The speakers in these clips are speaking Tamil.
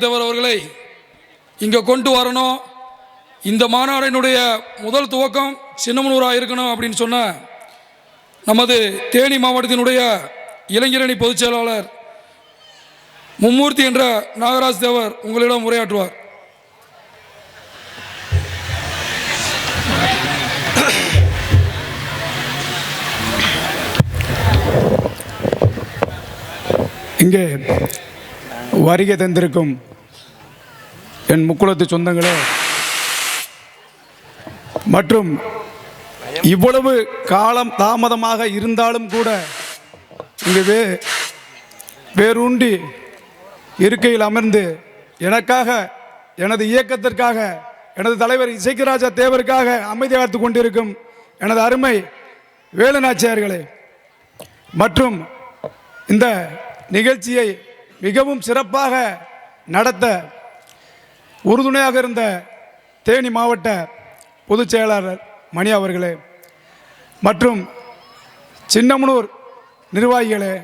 தேவர் அவர்களை இங்கே கொண்டு வரணும். இந்த மாநாடினுடைய முதல் துவக்கம் சின்னமனூராக இருக்கணும் அப்படின்னு சொன்ன நமது தேனி மாவட்டத்தினுடைய இளைஞரணி பொதுச் செயலாளர் மும்மூர்த்தி என்ற நாகராஜ் தேவர் உங்களிடம் உரையாற்றுவார். இங்கே வருகை தந்திருக்கும் என் முக்குளத்து சொந்தங்களே. மற்றும் இவ்வளவு காலம் தாமதமாக இருந்தாலும் கூட இங்கு வே வேரூண்டி இருக்கையில் அமர்ந்து எனக்காக எனது இயக்கத்திற்காக எனது தலைவர் இசைக்கராஜா தேவருக்காக அமைதி காத்து கொண்டிருக்கும் எனது அருமை வேலுநாச்சியார்களே. மற்றும் இந்த நிகழ்ச்சியை மிகவும் சிறப்பாக நடத்த உறுதுணையாக இருந்த தேனி மாவட்ட பொதுச் செயலாளர் மணி அவர்களே மற்றும் சின்னமனூர் நிர்வாகிகளே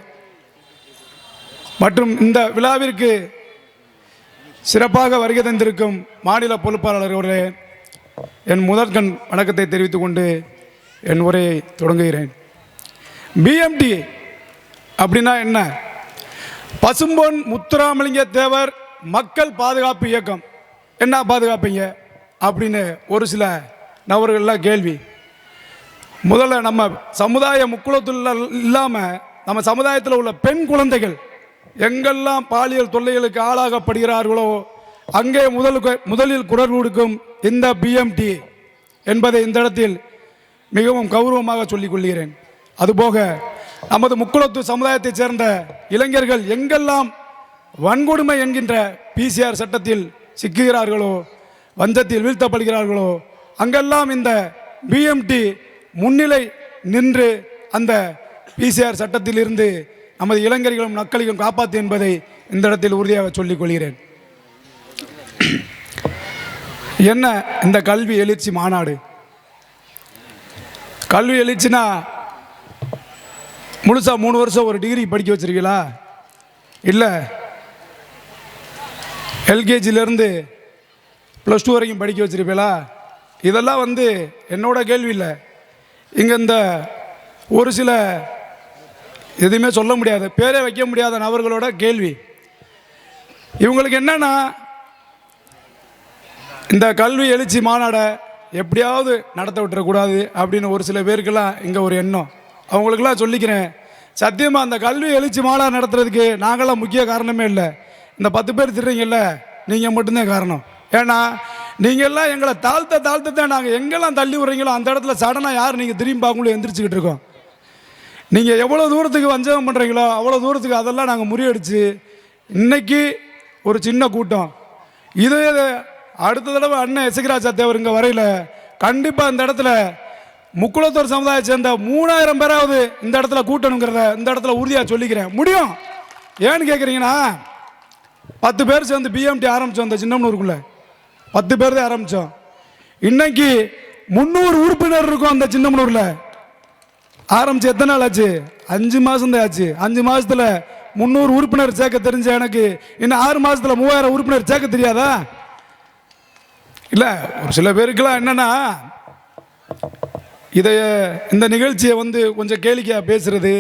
மற்றும் இந்த விழாவிற்கு சிறப்பாக வருகை தந்திருக்கும் மாநில பொறுப்பாளர்களே என் முதற்கண் வணக்கத்தை தெரிவித்துக் கொண்டு என் உரையை தொடங்குகிறேன். பிஎம்டி அப்படின்னா என்ன? பசும்பொன் முத்துராமலிங்க தேவர் மக்கள் பாதுகாப்பு இயக்கம். என்ன பாதுகாப்பீங்க? அப்படின்னு ஒரு சில நபர்கள்லாம் கேள்வி. முதல்ல நம்ம சமுதாய முக்குளத்தில் இல்லாமல் நம்ம சமுதாயத்தில் உள்ள பெண் குழந்தைகள் எங்கெல்லாம் பாலியல் தொல்லைகளுக்கு ஆளாகப்படுகிறார்களோ அங்கே முதல் முதலில் குரல் கொடுக்கும் இந்த பிஎம்டி என்பதை இந்த இடத்தில் மிகவும் கௌரவமாக சொல்லிக் கொள்கிறேன். அதுபோக நமது முக்குளத்து சமுதாயத்தைச் சேர்ந்த இளைஞர்கள் எங்கெல்லாம் வன்கொடுமை என்கின்ற பிசிஆர் சட்டத்தில் சிக்குகிறார்களோ வஞ்சத்தில் வீழ்த்தப்படுகிறார்களோ அங்கெல்லாம் இந்த பிஎம்டி முன்னிலை நின்று அந்த பிசிஆர் சட்டத்திலிருந்து நமது இளைஞர்களும் மக்களையும் காப்பாற்று என்பதை இந்த இடத்தில் உறுதியாக சொல்லிக் கொள்கிறேன். என்ன இந்த கல்வி எழுச்சி மாநாடு? கல்வி எழுச்சினா முழுசா மூணு வருஷம் ஒரு டிகிரி படிக்க வச்சிருக்கீங்களா? இல்லை. எல்கேஜிலேருந்து ப்ளஸ் டூ வரைக்கும் படிக்க வச்சிருப்பீங்களா? இதெல்லாம் வந்து என்னோட கேள்வி இல்லை. இங்கே இந்த ஒரு சில எதுவுமே சொல்ல முடியாது. பேரே வைக்க முடியாத நபர்களோட கேள்வி. இவங்களுக்கு என்னன்னா இந்த கல்வி எழுச்சி மாநாடை எப்படியாவது நடத்த விட்டுறக்கூடாது அப்படின்னு ஒரு சில பேருக்கெல்லாம் இங்கே ஒரு எண்ணம். அவங்களுக்கெல்லாம் சொல்லிக்கிறேன். சத்தியமாக அந்த கல்வி எழுச்சி மாநாடு நடத்துறதுக்கு நாங்களாம் முக்கிய காரணமே இல்லை. இந்த பத்து பேர் திட்டுறீங்கல்ல நீங்கள் மட்டும்தான் காரணம். ஏன்னா நீங்கள்லாம் எங்களை தாழ்த்த தாழ்த்த தான் நாங்கள் எங்கெல்லாம் தள்ளி விடுறீங்களோ அந்த இடத்துல சடனாக யார் நீங்கள் திரும்பி பார்க்கணும் எந்திரிச்சுக்கிட்டு இருக்கோம். நீங்கள் எவ்வளோ தூரத்துக்கு வஞ்சகம் பண்ணுறீங்களோ அவ்வளோ தூரத்துக்கு அதெல்லாம் நாங்கள் முறியடிச்சு இன்னைக்கு ஒரு சின்ன கூட்டம். இதே இது அடுத்த தடவை அண்ணன் எசகிராஜா தேவர் இங்கே வரையில் கண்டிப்பாக இந்த இடத்துல முக்குளத்தூர் சமுதாயத்தை சேர்ந்த மூணாயிரம் பேராவது இந்த இடத்துல கூட்டணுங்கிறத இந்த இடத்துல உறுதியாக சொல்லிக்கிறேன். முடியும்? ஏன்னு கேட்குறீங்கன்னா பத்து பேர் சேர்ந்து பிஎம்டி ஆரம்பித்தோம் இந்த சின்னம்னூருக்குள்ளே. பத்து பேர் தான் ஆரம்பித்தோம் இன்னைக்கு முந்நூறு உறுப்பினர் இருக்கும் அந்த சின்னமனூரில். ஆரம்பிச்சு எத்தனை நாள் ஆச்சு? அஞ்சு மாதம் தான் ஆச்சு. அஞ்சு மாதத்தில் முந்நூறு உறுப்பினர் சேர்க்க தெரிஞ்ச எனக்கு இன்னும் ஆறு மாதத்தில் மூவாயிரம் உறுப்பினர் சேர்க்க தெரியாதா? இல்லை ஒரு சில பேருக்கெல்லாம் என்னென்னா இதை இந்த நிகழ்ச்சியை வந்து கொஞ்சம் கேளிக்கையாக பேசுகிறது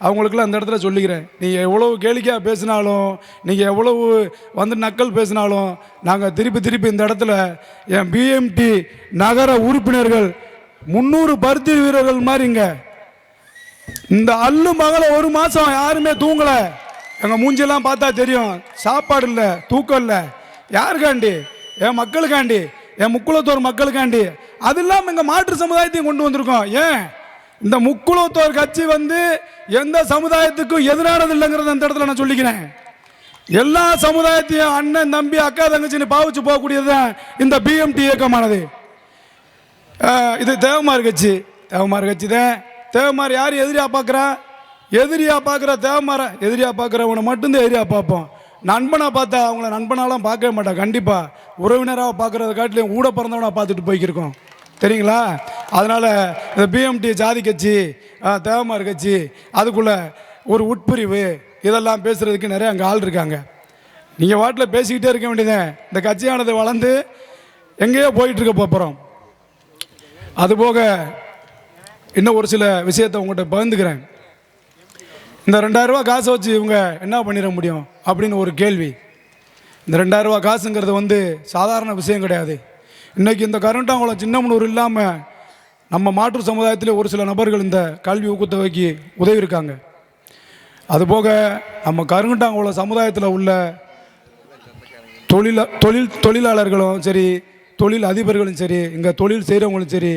அவங்களுக்குலாம் அந்த இடத்துல சொல்லிக்கிறேன். நீங்கள் எவ்வளவு கேளிக்கையாக பேசினாலும் நீங்கள் எவ்வளவு வந்து நக்கல் பேசினாலும் நாங்கள் திருப்பி திருப்பி இந்த இடத்துல என் பிஎம்டி நகர உறுப்பினர்கள் முந்நூறு பருத்தி வீரர்கள் மாதிரிங்க இந்த அள்ளு மகளை ஒரு மாதம் யாருமே தூங்கலை. எங்கள் மூஞ்செல்லாம் பார்த்தா தெரியும். சாப்பாடு இல்லை தூக்கம் இல்லை. யாருக்காண்டி? என் மக்களுக்காண்டி? என் முக்குளத்தோர் மக்களுக்காண்டி? அது இல்லாமல் இங்கே மாற்று சமுதாயத்தையும் கொண்டு வந்திருக்கோம். ஏன்? இந்த முக்குளத்தோர் கட்சி வந்து எந்த சமுதாயத்துக்கும் எதிரானது இல்லைங்கிறத அந்த இடத்துல நான் சொல்லிக்கிறேன். எல்லா சமுதாயத்தையும் அண்ணன் தம்பி அக்கா தங்கச்சின்னு பாவிச்சு போகக்கூடியதுதான் இந்த பிஎம்டி இயக்கமானது. இது தேவமார் கட்சி. தேவமார் கட்சி தான். தேவமார் யார் எதிரியா பார்க்குறா? எதிரியா பார்க்குற தேவமார எதிரியா பார்க்குறவனை மட்டும்தான் எதிரியா பார்ப்போம். நண்பனாக பார்த்தா அவங்கள நண்பனாலாம் பார்க்கவே மாட்டான் கண்டிப்பாக உறவினராக பார்க்குறத காட்டிலையும் கூட பிறந்தவனாக பார்த்துட்டு போய்க்கிருக்கோம். தெரியுங்களா? அதனால் இந்த பிஎம்டி ஜாதி கட்சி தேவமார் கட்சி அதுக்குள்ளே ஒரு உட்பிரிவு இதெல்லாம் பேசுகிறதுக்கு நிறைய அங்கே ஆள் இருக்காங்க. நீங்கள் வாட்டில் பேசிக்கிட்டே இருக்க வேண்டியதேன் இந்த கட்சியானது வளர்ந்து எங்கேயோ போயிட்டுருக்க போகிறோம் அதுபோக இன்னும் ஒரு சில விஷயத்தை உங்கள்கிட்ட பகிர்ந்துக்கிறேன். இந்த ரெண்டாயிரரூவா காசை வச்சு இவங்க என்ன பண்ணிட முடியும்? அப்படின்னு ஒரு கேள்வி. இந்த ரெண்டாயிரரூவா காசுங்கிறது வந்து சாதாரண விஷயம் கிடையாது. இன்றைக்கி இந்த கருண்டாங்குளம் சின்னமனூர் இல்லாமல் நம்ம மாற்று சமுதாயத்திலே ஒரு சில நபர்கள் இந்த கல்வி ஊக்கத்தொகைக்கு உதவி இருக்காங்க அதுபோக நம்ம கருங்கட்டாங்குளம் சமுதாயத்தில் உள்ள தொழில தொழில் தொழிலாளர்களும் சரி தொழில் அதிபர்களும் சரி இங்கே தொழில் செய்கிறவங்களும் சரி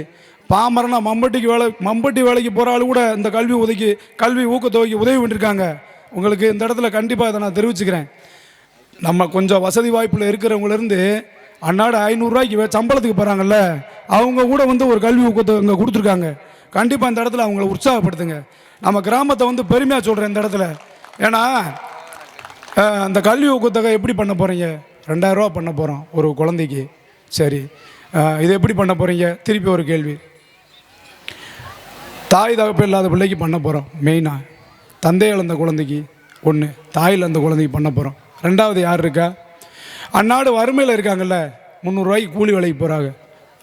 பாமரனா மம்பட்டிக்கு வேலை மம்பட்டி வேலைக்கு போகிற ஆளு கூட இந்த கல்வி உதவி கல்வி ஊக்கத்தொகைக்கு உதவி பண்ணியிருக்காங்க உங்களுக்கு இந்த இடத்துல கண்டிப்பாக இதை நான் தெரிவிச்சுக்கிறேன். நம்ம கொஞ்சம் வசதி வாய்ப்பில் இருக்கிறவங்கலேருந்து அன்னாடு ஐநூறுரூவாய்க்கு சம்பளத்துக்கு போகிறாங்கல்ல அவங்க கூட வந்து ஒரு கல்வி ஊக்கத்தொகை இங்கே கொடுத்துருக்காங்க. கண்டிப்பாக இந்த இடத்துல அவங்கள உற்சாகப்படுத்துங்க. நம்ம கிராமத்தை வந்து பெருமையாக சொல்கிறேன் இந்த இடத்துல. ஏன்னா அந்த கல்வி ஊக்கத்தொகை எப்படி பண்ண போகிறீங்க ரெண்டாயிரரூவா பண்ண போகிறோம் ஒரு குழந்தைக்கு. சரி. இது எப்படி பண்ண போகிறீங்க திருப்பி ஒரு கேள்வி. தாய் தகப்பு இல்லாத பிள்ளைக்கு பண்ண போகிறோம் மெயினாக தந்தை இழந்த குழந்தைக்கு ஒன்று தாயில் அந்த குழந்தைக்கு பண்ண போகிறோம் ரெண்டாவது யார் இருக்கா? அந்நாடு வறுமையில் இருக்காங்கல்ல முந்நூறுரூவாய்க்கு கூலி வேலைக்கு போகிறாங்க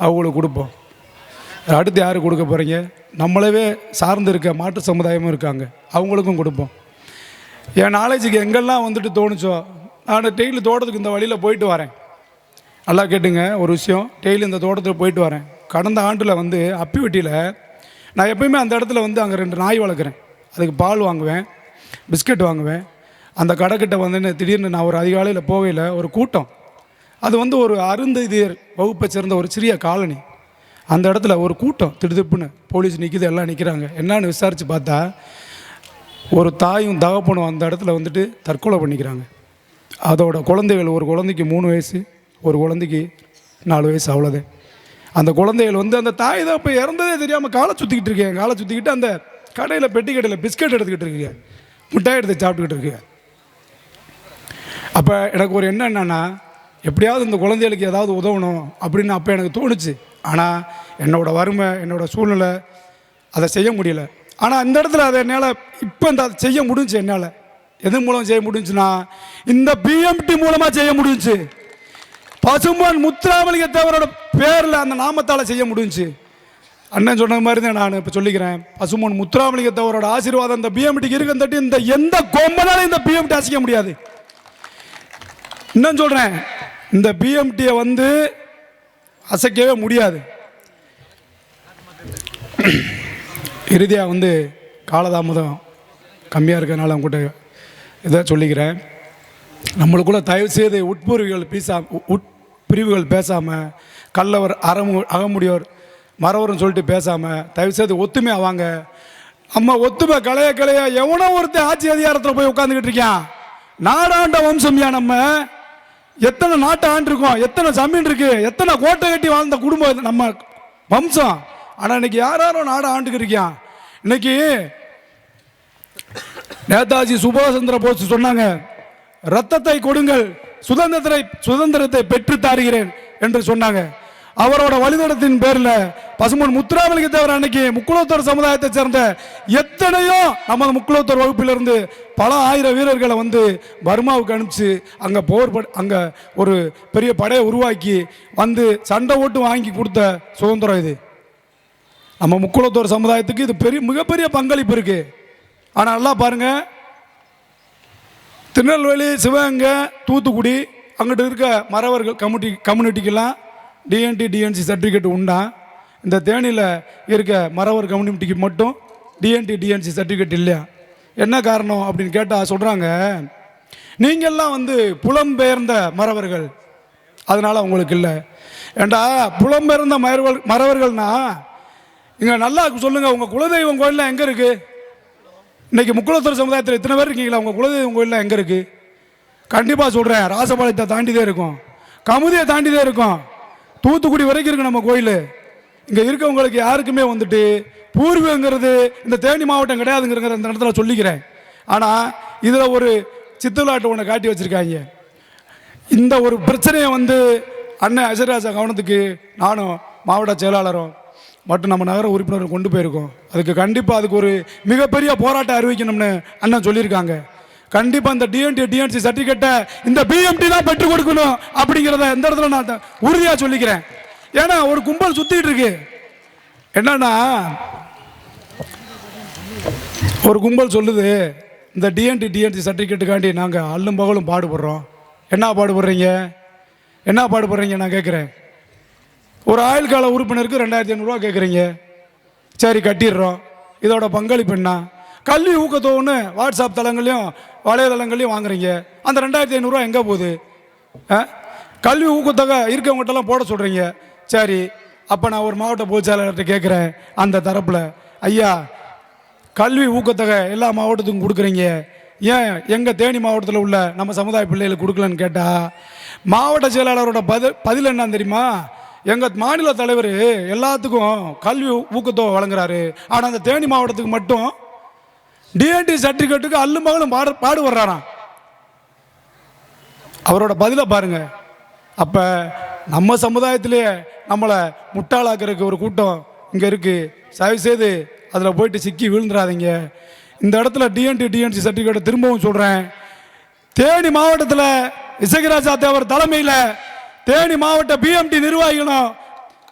அவங்களுக்கு கொடுப்போம். அடுத்து யார் கொடுக்க போகிறீங்க நம்மளவே சார்ந்து இருக்க மாற்று சமுதாயமும் இருக்காங்க. அவங்களுக்கும் கொடுப்போம். என் நாலேஜுக்கு எங்கெல்லாம் வந்துட்டு தோணுச்சோ நான் டெய்லி தோட்டத்துக்கு இந்த வழியில் போயிட்டு வரேன். நல்லா கேட்டுங்க ஒரு விஷயம். டெய்லி இந்த தோட்டத்தில் போயிட்டு வரேன். கடந்த ஆண்டில் வந்து அப்பிவெட்டியில் நான் எப்பயுமே அந்த இடத்துல வந்து அங்கே ரெண்டு நாய் வளர்க்குறேன். அதுக்கு பால் வாங்குவேன் பிஸ்கட் வாங்குவேன். அந்த கடைக்கிட்ட வந்து திடீர்னு நான் ஒரு அதிகாலையில் போகையில் ஒரு கூட்டம். அது வந்து ஒரு அருந்ததியர் வகுப்பை சேர்ந்த ஒரு சிறிய காலனி. அந்த இடத்துல ஒரு கூட்டம் திடுதிப்புன்னு போலீஸ் நிற்கிது எல்லாம் நிற்கிறாங்க என்னன்னு விசாரித்து பார்த்தா ஒரு தாயும் தகப்பனும் அந்த இடத்துல வந்துட்டு தற்கொலை பண்ணிக்கிறாங்க. அதோட குழந்தைகள் ஒரு குழந்தைக்கு மூணு வயசு ஒரு குழந்தைக்கு நாலு வயசு அவ்வளோதான் அந்த குழந்தைகள் வந்து அந்த தாய் தான் இப்போ இறந்ததே தெரியாமல் காலை சுற்றிக்கிட்டு இருக்கேன் காலை சுற்றிக்கிட்டு அந்த கடையில் பெட்டி கடையில் பிஸ்கட் எடுத்துக்கிட்டு இருக்கீங்க மிட்டாய் எடுத்து சாப்பிட்டுக்கிட்டு இருக்கீங்க அப்போ எனக்கு ஒரு எண்ணம் என்னென்னா எப்படியாவது இந்த குழந்தைகளுக்கு ஏதாவது உதவணும் அப்படின்னு அப்போ எனக்கு தோணுச்சு. ஆனால் என்னோட வறுமை என்னோடய சூழ்நிலை அதை செய்ய முடியல. ஆனால் இந்த இடத்துல அதை என்னால் இப்போ இந்த அதை செய்ய முடிஞ்சு என்னால். எது மூலம் செய்ய முடிஞ்சுன்னா இந்த பிஎம்டி மூலமாக செய்ய முடிஞ்சு பசும்பான் முத்துராமலிங்க தேவரோட பேரில் அந்த நாமத்தால் செய்ய முடிஞ்சு அண்ணன் சொன்ன மாதிரி தான் நான் இப்போ சொல்லிக்கிறேன். பசும்பொன் முத்துராமலிங்க தேவரோட ஆசீர்வாதம் இந்த பிஎம்டிக்கு இருக்குன்னு தட்டி இந்த எந்த கொம்பனாலும் இந்த பிஎம்டி அசைக்க முடியாது. இன்னும் சொல்கிறேன் இந்த பிஎம்டியை வந்து அசைக்கவே முடியாது. இறுதியாக வந்து காலதாமதம் கம்மியாக இருக்கிறனால உங்கள்கிட்ட இதை சொல்லிக்கிறேன். நம்மளுக்குள்ள தயவு செய்து உட்பிரிவுகள் பேசா உட்பிரிவுகள் பேசாமல் கல்லவர் அறமு அகமுடியோர் மறவர்னு சொல்லிட்டு பேசாமல் தயவு செய்து ஒத்துமையாக வாங்க. நம்ம ஒத்துமை கலைய கலைய எவனோ ஒருத்தர் ஆட்சி அதிகாரத்தில் போய் உட்காந்துக்கிட்டு இருக்கான். நாடாண்ட வம்சம்யா நம்ம. எத்தனை நாட்டை ஆண்டிருக்கோம் எத்தனை ஜமீன் இருக்கு எத்தனை கோட்டை கட்டி வாழ்ந்த குடும்பம் நம்ம வம்சம். ஆனால் இன்னைக்கு யார் யாரோ நாடை ஆண்டுக்கு இன்னைக்கு நேதாஜி சுபாஷ் சந்திர போஸ் சொன்னாங்க ரத்தத்தை கொடுங்கள் சுதந்திரத்தை சுதந்திரத்தை பெற்று தாருகிறேன் என்று சொன்னாங்க. அவரோட வழிநடத்தின் பேரில் பசுமன் முத்துராமலிங்க தேவர் அன்னைக்கு முக்குளத்தோர் சமுதாயத்தை சேர்ந்த எத்தனையோ நமது முக்குளத்தோர் வகுப்பிலிருந்து பல ஆயிரம் வீரர்களை வந்து பர்மாவுக்கு அனுப்பிச்சு அங்கே போர் பட அங்கே ஒரு பெரிய படையை உருவாக்கி வந்து சண்டை ஓட்டு வாங்கி கொடுத்த சுதந்திரம் இது. நம்ம முக்குளத்தோர் சமுதாயத்துக்கு இது பெரிய மிகப்பெரிய பங்களிப்பு இருக்குது ஆனால் நல்லா பாருங்க. திருநெல்வேலி சிவகங்கை தூத்துக்குடி அங்கிட்டு இருக்க மறவர்கள் கம்யூனிட்டி கம்யூனிட்டிக்கெல்லாம் டிஎன்டி டிஎன்சி சர்டிஃபிகேட் உண்டா? இந்த தேனியில் இருக்க மறவர் கம்யூனிட்டிக்கு மட்டும் டிஎன்டி டிஎன்சி சர்டிஃபிகேட் இல்லையா? என்ன காரணம் அப்படின்னு கேட்டால் சொல்கிறாங்க நீங்கள்லாம் வந்து புலம்பெயர்ந்த மறவர்கள். அதனால் உங்களுக்கு இல்லை. ஏண்டா புலம்பெயர்ந்த மறவர் மறவர்கள்னா இங்கே நல்லா சொல்லுங்கள் உங்கள் குலதெய்வம் கோயிலில் எங்கே இருக்குது இன்றைக்கி முக்குளத்தூர் சமுதாயத்தில் இத்தனை பேர் இருக்கீங்களா? உங்கள் குலதெய்வம் கோயிலில் எங்கே இருக்குது கண்டிப்பாக சொல்கிறேன் ராசபாளையத்தை தாண்டிதே இருக்கும். கமுதியை தாண்டிதே இருக்கும். தூத்துக்குடி வரைக்கும் இருக்கு நம்ம கோயில். இங்கே இருக்கவங்களுக்கு யாருக்குமே வந்துட்டு பூர்வங்கிறது இந்த தேனி மாவட்டம் கிடையாதுங்கிறத இந்த இடத்துல சொல்லிக்கிறேன். ஆனால் இதில் ஒரு சித்துலாட்டு ஒன்று காட்டி வச்சுருக்காங்க. இந்த ஒரு பிரச்சனையை வந்து அண்ணன் அஜராஜா கவனத்துக்கு நானும் மாவட்ட செயலாளரும் மற்றும் நம்ம நகர உறுப்பினரும் கொண்டு போயிருக்கோம். அதுக்கு கண்டிப்பாக அதுக்கு ஒரு மிகப்பெரிய போராட்டம் அறிவிக்கணும்னு அண்ணன் சொல்லியிருக்காங்க. கண்டிப்பாக இந்த டிஎன்டி டிஎன்சி சர்டிபிகேட்டை இந்த பிஎம்டி தான் பெற்றுக் கொடுக்கணும் அப்படிங்கிறத இந்த இடத்துல நான் உறுதியாக சொல்லிக்கிறேன். ஏன்னா ஒரு கும்பல் சுத்திட்டு இருக்கு. என்னன்னா ஒரு கும்பல் சொல்லுது இந்த டிஎன்டி டிஎன்சி சர்டிஃபிகேட்டுக்காண்டி நாங்கள் அல்லும் பகலும் பாடுபடுறோம். என்ன பாடுபடுறீங்க? என்ன பாடுபடுறீங்க நான் கேட்குறேன் ஒரு ஆயுள் கால உறுப்பினருக்கு ரெண்டாயிரத்தி ஐநூறுரூவா கேட்குறீங்க சரி கட்டிடுறோம். இதோட பங்களிப்பு என்ன? கல்வி ஊக்கத்தொகைன்னு வாட்ஸ்அப் தளங்களையும் வலைதளங்களையும் வாங்குறீங்க. அந்த ரெண்டாயிரத்தி ஐநூறுரூவா எங்கே போகுது? ஆ? கல்வி ஊக்கத்தொகை இருக்கவங்ககிட்டலாம் போட சொல்கிறீங்க சரி அப்போ நான் ஒரு மாவட்ட பொதுச்செயலாளர்கிட்ட கேட்குறேன் அந்த தரப்பில். ஐயா கல்வி ஊக்கத்தொகை எல்லா மாவட்டத்துக்கும் கொடுக்குறீங்க. ஏன் எங்கள் தேனி மாவட்டத்தில் உள்ள நம்ம சமுதாய பிள்ளைகளுக்கு கொடுக்கலன்னு கேட்டால் மாவட்ட செயலாளரோட பதில் பதில் என்ன தெரியுமா? எங்கள் மாநில தலைவர் எல்லாத்துக்கும் கல்வி ஊக்கத்தொகை வழங்குறாரு. ஆனால் அந்த தேனி மாவட்டத்துக்கு மட்டும் டிஎன்டி சர்டிஃபிகேட்டுக்கு அல்லும் மகளும் பாடு பாடுபடுறாராம் அவரோட பதிலை பாருங்க. அப்போ நம்ம சமுதாயத்திலேயே நம்மளை முட்டாளாக்குறதுக்கு ஒரு கூட்டம் இங்கே இருக்குது தயவு செய்து அதில் போயிட்டு சிக்கி விழுந்துடாதீங்க. இந்த இடத்துல டிஎன்டி டிஎன்சி சர்டிஃபிகேட்டை திரும்பவும் சொல்கிறேன் தேனி மாவட்டத்தில் இசகிராஜா தேவர் தலைமையில் தேனி மாவட்ட பிஎம்டி நிர்வாகிகளும்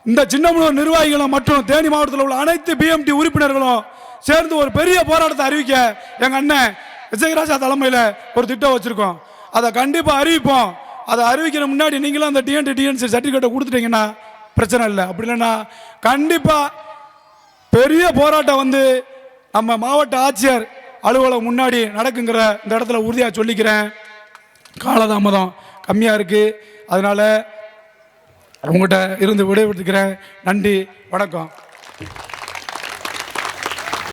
இந்த சின்னமனூர் நிர்வாகிகளும் மற்றும் தேனி மாவட்டத்தில் உள்ள அனைத்து பிஎம்டி உறுப்பினர்களும் சேர்ந்து ஒரு பெரிய போராட்டத்தை அறிவிக்க எங்கள் அண்ணன் விஜயராஜா தலைமையில் ஒரு திட்டம் வச்சுருக்கோம். அதை கண்டிப்பாக அறிவிப்போம். அதை அறிவிக்கிற முன்னாடி நீங்களும் அந்த டிஎன்டி டிஎன்சி சர்டிஃபிகேட்டை கொடுத்துட்டீங்கன்னா பிரச்சனை இல்லை. அப்படி இல்லைன்னா கண்டிப்பாக பெரிய போராட்டம் வந்து நம்ம மாவட்ட ஆட்சியர் அலுவலகம் முன்னாடி நடக்குங்கிற இந்த இடத்துல உறுதியாக சொல்லிக்கிறேன். காலதாமதம் கம்மியாக இருக்குது அதனால் உங்கள்கிட்ட இருந்து விடைபெற்றுக்கிறேன். நன்றி வணக்கம்.